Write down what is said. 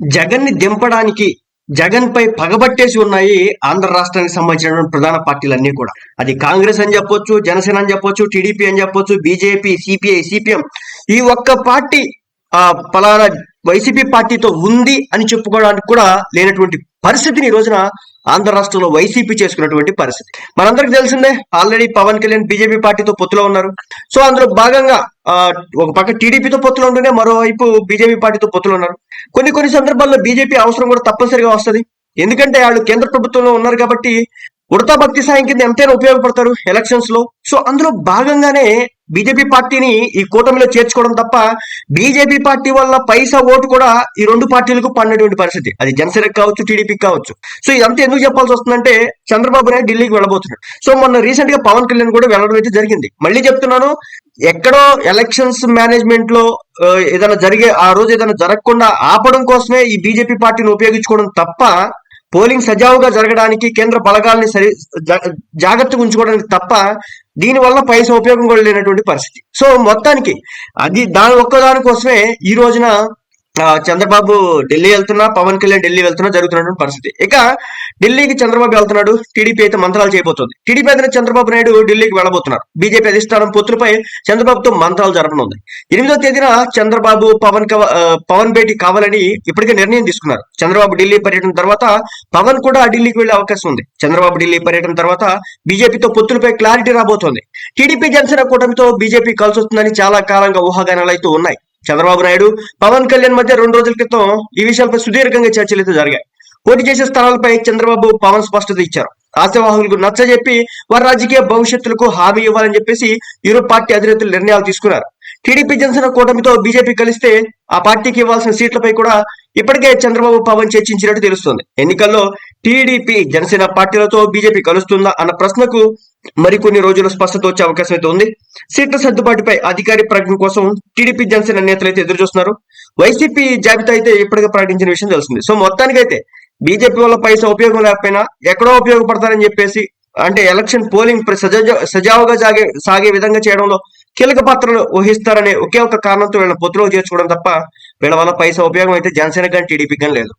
జగన్ని దింపడానికి జగన్ పై పగబట్టేసి ఉన్నాయి ఆంధ్ర రాష్ట్రానికి సంబంధించిన ప్రధాన పార్టీలన్నీ కూడా. అది కాంగ్రెస్ అని చెప్పొచ్చు జనసేన అని చెప్పొచ్చు టీడీపీ అని చెప్పొచ్చు బీజేపీ సిపిఐ సిపిఎం. ఈ ఒక్క పార్టీ ఆ పలానా వైసీపీ పార్టీతో ఉంది అని చెప్పుకోవడానికి కూడా లేనటువంటి పరిస్థితిని ఈ రోజున ఆంధ్ర రాష్ట్రంలో వైసీపీ చేసుకున్నటువంటి పరిస్థితి. మనందరికి తెలిసిందే ఆల్రెడీ పవన్ కళ్యాణ్ బీజేపీ పార్టీతో పొత్తులో ఉన్నారు. సో అందులో భాగంగా ఆ, ఒక పక్క టీడీపీతో పొత్తులో ఉంటూనే మరోవైపు బీజేపీ పార్టీతో పొత్తులో ఉన్నారు. కొన్ని కొన్ని సందర్భాల్లో బీజేపీ అవసరం కూడా తప్పనిసరిగా వస్తది. ఎందుకంటే వాళ్ళు కేంద్ర ప్రభుత్వంలో ఉన్నారు కాబట్టి ఉడతా భక్తి సాయం కింద ఎంతైనా ఉపయోగపడతారు ఎలక్షన్స్లో సో అందులో భాగంగానే బీజేపీ పార్టీని ఈ కూటమిలో చేర్చుకోవడం తప్ప బీజేపీ పార్టీ వల్ల పైసా ఓటు కూడా ఈ రెండు పార్టీలకు పడినటువంటి పరిస్థితి అది జనసేనకి కావచ్చు టీడీపీకి కావచ్చు. సో ఇదంతా ఎందుకు చెప్పాల్సి వస్తుందంటే చంద్రబాబు నాయుడు ఢిల్లీకి వెళ్ళబోతున్నాడు. సో మొన్న రీసెంట్గా పవన్ కళ్యాణ్ కూడా వెళ్ళడం అయితే జరిగింది. మళ్ళీ చెప్తున్నాను ఎక్కడో ఎలక్షన్స్ మేనేజ్మెంట్లో ఏదైనా జరిగే ఆ రోజు ఏదైనా జరగకుండా ఆపడం కోసమే ఈ బీజేపీ పార్టీని ఉపయోగించుకోవడం తప్ప పోలింగ్ సజావుగా జరగడానికి కేంద్ర బలగాల్ని సరి జా- జాగ్రత్తగా ఉంచుకోవడానికి తప్ప దీనివల్ల పైస ఉపయోగం కూడా లేనటువంటి పరిస్థితి. సో మొత్తానికి అది దాని ఒక్కదానికోసమే ఈ రోజున చంద్రబాబు ఢిల్లీ వెళ్తున్నా పవన్ కళ్యాణ్ ఢిల్లీ వెళ్తున్నా జరుగుతున్నటువంటి పరిస్థితి. ఇక ఢిల్లీకి చంద్రబాబు వెళ్తున్నాడు టీడీపీ అయితే మంత్రాలు చేయబోతుంది. టీడీపీ అధినేత చంద్రబాబు నాయుడు ఢిల్లీకి వెళ్ళబోతున్నారు. బీజేపీ అధిష్టానం పొత్తులపై చంద్రబాబుతో మంత్రాలు జరపనుంది. ఎనిమిదో తేదీన చంద్రబాబు పవన్ కవ- పవన్ భేటీ కావాలని ఇప్పటికే నిర్ణయం తీసుకున్నారు. చంద్రబాబు ఢిల్లీ పర్యటన తర్వాత పవన్ కూడా ఢిల్లీకి వెళ్ళే అవకాశం ఉంది. చంద్రబాబు ఢిల్లీ పర్యటన తర్వాత బీజేపీతో పొత్తులపై క్లారిటీ రాబోతోంది. టీడీపీ జనసేన కూటమితో బీజేపీ కలిసి వస్తుందని చాలా కాలంగా ఊహాగానాలు అయితే ఉన్నాయి. చంద్రబాబు నాయుడు పవన్ కళ్యాణ్ మధ్య రెండు రోజుల క్రితం ఈ విషయాలపై సుదీర్ఘంగా చర్చలు అయితే జరిగాయి. పోటీ చేసే స్థలాలపై చంద్రబాబు పవన్ స్పష్టత ఇచ్చారు. ఆశావాహులకు నచ్చజెప్పి వారి రాజకీయ భవిష్యత్తులకు హామీ ఇవ్వాలని చెప్పేసి ఇరు పార్టీ అధినేతలు నిర్ణయాలు తీసుకున్నారు. టీడీపీ జనసేన కూటమితో బీజేపీ కలిస్తే ఆ పార్టీకి ఇవ్వాల్సిన సీట్లపై కూడా ఇప్పటికే చంద్రబాబు పవన్ చర్చించినట్టు తెలుస్తోంది. ఎన్నికల్లో టీడీపీ జనసేన పార్టీలతో బీజేపీ కలుస్తుందా అన్న ప్రశ్నకు మరికొన్ని రోజులు స్పష్టత వచ్చే అవకాశం అయితే ఉంది. సీట్ల సర్దుబాటుపై అధికారి ప్రకటన కోసం టీడీపీ జనసేన నేతలు అయితే ఎదురు చూస్తున్నారు వైసీపీ జాబితా అయితే ఇప్పటికే ప్రకటించిన విషయం తెలిసింది. సో మొత్తానికైతే బీజేపీ వల్ల పైసా ఉపయోగం లేకపోయినా ఎక్కడో ఉపయోగపడతారని చెప్పేసి అంటే ఎలక్షన్ పోలింగ్ సజాజ- సజావుగా సాగే సాగే విధంగా చేయడంలో కీలక పాత్రలు వహిస్తారనే ఒకే ఒక కారణంతో వీళ్ళ పొత్తులో చేర్చుకోవడం తప్ప వీళ్ళ వల్ల పైసా ఉపయోగం అయితే జనసేన కానీ టీడీపీ కానీ లేదు.